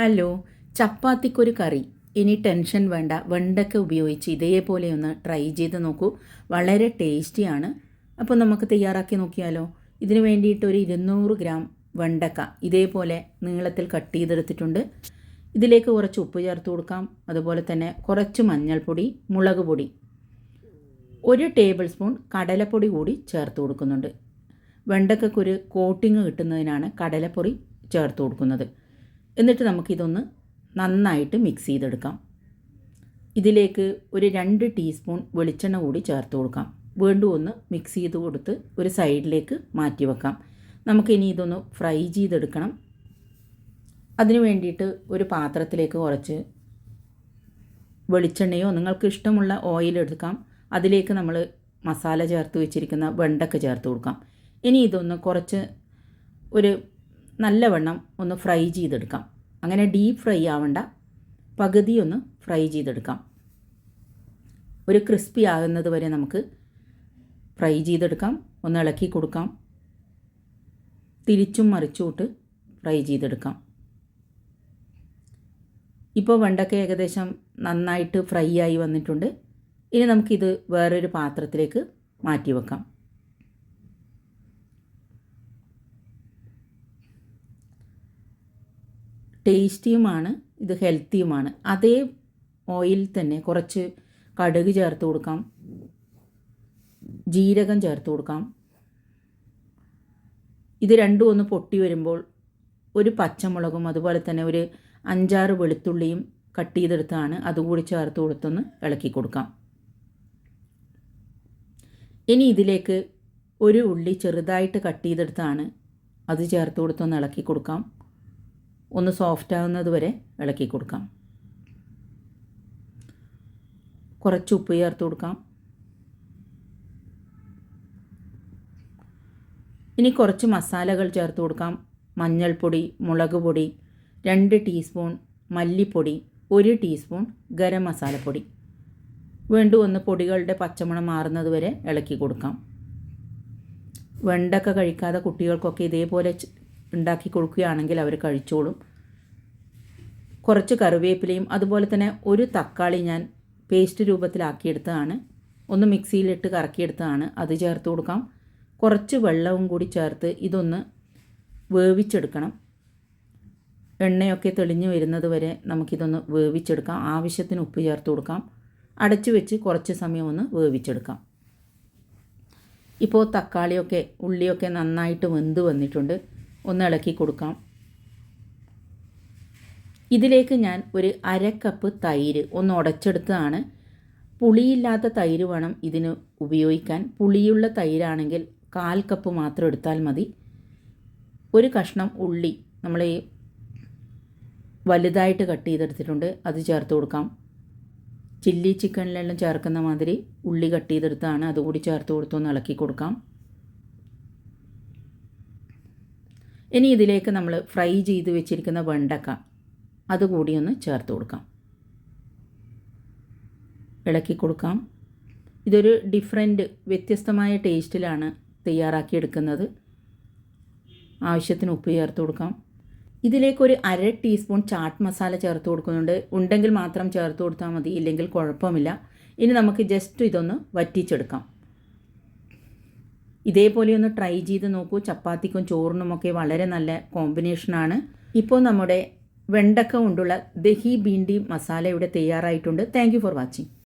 Hello ചപ്പാത്തിക്കൊരു കറി. ഇനി tension വേണ്ട. വെണ്ടയ്ക്ക ഉപയോഗിച്ച് ഇതേപോലെ ഒന്ന് ട്രൈ ചെയ്ത് നോക്കൂ. വളരെ ടേസ്റ്റിയാണ്. അപ്പോൾ നമുക്ക് തയ്യാറാക്കി നോക്കിയാലോ? ഇതിന് വേണ്ടിയിട്ട് ഒരു ഇരുന്നൂറ് ഗ്രാം വെണ്ടക്ക ഇതേപോലെ നീളത്തിൽ കട്ട് ചെയ്തെടുത്തിട്ടുണ്ട്. ഇതിലേക്ക് കുറച്ച് ഉപ്പ് ചേർത്ത് കൊടുക്കാം. അതുപോലെ തന്നെ കുറച്ച് മഞ്ഞൾപ്പൊടി മുളക് പൊടി. ഒരു ടേബിൾ സ്പൂൺ കടലപ്പൊടി കൂടി ചേർത്ത് കൊടുക്കുന്നുണ്ട്. വെണ്ടക്കൊരു കോട്ടിങ് കിട്ടുന്നതിനാണ് കടലപ്പൊടി ചേർത്ത് കൊടുക്കുന്നത്. എന്നിട്ട് നമുക്കിതൊന്ന് നന്നായിട്ട് മിക്സ് ചെയ്തെടുക്കാം. ഇതിലേക്ക് ഒരു രണ്ട് ടീസ്പൂൺ വെളിച്ചെണ്ണ കൂടി ചേർത്ത് കൊടുക്കാം. വീണ്ടും ഒന്ന് മിക്സ് ചെയ്ത് കൊടുത്ത് ഒരു സൈഡിലേക്ക് മാറ്റി വെക്കാം. നമുക്കിനി ഇതൊന്ന് ഫ്രൈ ചെയ്തെടുക്കണം. അതിന് വേണ്ടിയിട്ട് ഒരു പാത്രത്തിലേക്ക് കുറച്ച് വെളിച്ചെണ്ണയോ നിങ്ങൾക്ക് ഇഷ്ടമുള്ള ഓയിൽ എടുക്കാം. അതിലേക്ക് നമ്മൾ മസാല ചേർത്ത് വെച്ചിരിക്കുന്ന വെണ്ടക്ക ചേർത്ത് കൊടുക്കാം. ഇനി ഇതൊന്ന് കുറച്ച് ഒരു നല്ലവണ്ണം ഒന്ന് ഫ്രൈ ചെയ്തെടുക്കാം. അങ്ങനെ ഡീപ്പ് ഫ്രൈ ആവണ്ട. പകുതി ഒന്ന് ഫ്രൈ ചെയ്തെടുക്കാം. ഒരു ക്രിസ്പി ആകുന്നത് വരെ നമുക്ക് ഫ്രൈ ചെയ്തെടുക്കാം. ഒന്ന് ഇളക്കി കൊടുക്കാം. തിരിച്ചും മറിച്ചുവിട്ട് ഫ്രൈ ചെയ്തെടുക്കാം. ഇപ്പോൾ വെണ്ടക്ക ഏകദേശം നന്നായിട്ട് ഫ്രൈ ആയി വന്നിട്ടുണ്ട്. ഇനി നമുക്കിത് വേറൊരു പാത്രത്തിലേക്ക് മാറ്റി വെക്കാം. ടേസ്റ്റിയുമാണ് ഇത് ഹെൽത്തിയുമാണ്. അതേ ഓയിൽ തന്നെ കുറച്ച് കടുക് ചേർത്ത് കൊടുക്കാം. ജീരകം ചേർത്ത് കൊടുക്കാം. ഇത് രണ്ടും ഒന്ന് പൊട്ടി വരുമ്പോൾ ഒരു പച്ചമുളകും അതുപോലെ തന്നെ ഒരു അഞ്ചാറ് വെളുത്തുള്ളിയും കട്ട് ചെയ്തെടുത്താണ് അതുകൂടി ചേർത്ത് കൊടുത്തൊന്ന് ഇളക്കി കൊടുക്കാം. ഇനി ഇതിലേക്ക് ഒരു ഉള്ളി ചെറുതായിട്ട് കട്ട് ചെയ്തെടുത്താണ് അത് ചേർത്ത് കൊടുത്തൊന്ന് ഇളക്കി കൊടുക്കാം. ഒന്ന് സോഫ്റ്റ് ആകുന്നത് വരെ ഇളക്കി കൊടുക്കാം. കുറച്ച് ഉപ്പ് ചേർത്ത് കൊടുക്കാം. ഇനി കുറച്ച് മസാലകൾ ചേർത്ത് കൊടുക്കാം. മഞ്ഞൾപ്പൊടി മുളക് പൊടി രണ്ട് ടീസ്പൂൺ മല്ലിപ്പൊടി ഒരു ടീസ്പൂൺ ഗരം മസാലപ്പൊടി. വീണ്ടും ഒന്ന് പൊടികളുടെ പച്ചമണം മാറുന്നത് വരെ ഇളക്കി കൊടുക്കാം. വെണ്ടക്ക കഴിക്കാതെ കുട്ടികൾക്കൊക്കെ ഇതേപോലെ ഉണ്ടാക്കി കൊടുക്കുകയാണെങ്കിൽ അവർ കഴിച്ചോളും. കുറച്ച് കറിവേപ്പിലയും അതുപോലെ തന്നെ ഒരു തക്കാളി ഞാൻ പേസ്റ്റ് രൂപത്തിലാക്കിയെടുത്തതാണ്. ഒന്ന് മിക്സിയിലിട്ട് കറക്കിയെടുത്തതാണ്. അത് ചേർത്ത് കൊടുക്കാം. കുറച്ച് വെള്ളവും കൂടി ചേർത്ത് ഇതൊന്ന് വേവിച്ചെടുക്കണം. എണ്ണയൊക്കെ തെളിഞ്ഞു വരുന്നത് വരെ നമുക്കിതൊന്ന് വേവിച്ചെടുക്കാം. ആവശ്യത്തിന് ഉപ്പ് ചേർത്ത് കൊടുക്കാം. അടച്ചു വെച്ച് കുറച്ച് സമയം ഒന്ന് വേവിച്ചെടുക്കാം. ഇപ്പോൾ തക്കാളിയൊക്കെ ഉള്ളിയൊക്കെ നന്നായിട്ട് വെന്ത് വന്നിട്ടുണ്ട്. ഒന്ന് ഇളക്കി കൊടുക്കാം. ഇതിലേക്ക് ഞാൻ ഒരു അര കപ്പ് തൈര് ഒന്ന് ഉടച്ചെടുത്തതാണ്. പുളിയില്ലാത്ത തൈര് വേണം ഇതിന് ഉപയോഗിക്കാൻ. പുളിയുള്ള തൈരാണെങ്കിൽ കാൽ കപ്പ് മാത്രം എടുത്താൽ മതി. ഒരു കഷ്ണം ഉള്ളി നമ്മൾ ഈ വലുതായിട്ട് കട്ട് ചെയ്തെടുത്തിട്ടുണ്ട്. അത് ചേർത്ത് കൊടുക്കാം. ചില്ലി ചിക്കനിലെല്ലാം ചേർക്കുന്ന മാതിരി ഉള്ളി കട്ട് ചെയ്തെടുത്താണ് അതുകൂടി ചേർത്ത് കൊടുത്തൊന്ന് ഇളക്കി കൊടുക്കാം. ഇനി ഇതിലേക്ക് നമ്മൾ ഫ്രൈ ചെയ്ത് വെച്ചിരിക്കുന്ന വെണ്ടക്ക അതുകൂടി ഒന്ന് ചേർത്ത് കൊടുക്കാം. ഇളക്കി കൊടുക്കാം. ഇതൊരു ഡിഫറെന്റ് വ്യത്യസ്തമായ ടേസ്റ്റിലാണ് തയ്യാറാക്കിയെടുക്കുന്നത്. ആവശ്യത്തിന് ഉപ്പ് ചേർത്ത് കൊടുക്കാം. ഇതിലേക്ക് ഇതിലേക്കൊരു അര ടീസ്പൂൺ ചാട്ട് മസാല ചേർത്ത് കൊടുക്കുന്നുണ്ട്. ഉണ്ടെങ്കിൽ മാത്രം ചേർത്ത് കൊടുത്താൽ മതി ഇല്ലെങ്കിൽ കുഴപ്പമില്ല. ഇനി നമുക്ക് ജസ്റ്റ് ഇതൊന്ന് വറ്റിച്ചെടുക്കാം. ഇതേപോലെ ഒന്ന് ട്രൈ ചെയ്ത് നോക്കൂ. ചപ്പാത്തിക്കും ചോറിനുമൊക്കെ വളരെ നല്ല കോമ്പിനേഷനാണ് ഇപ്പോൾ നമ്മുടെ വെണ്ടക്ക കൊണ്ടുള്ള ദഹി ബീണ്ടി മസാല ഇവിടെ തയ്യാറായിട്ടുണ്ട്. Thank for watching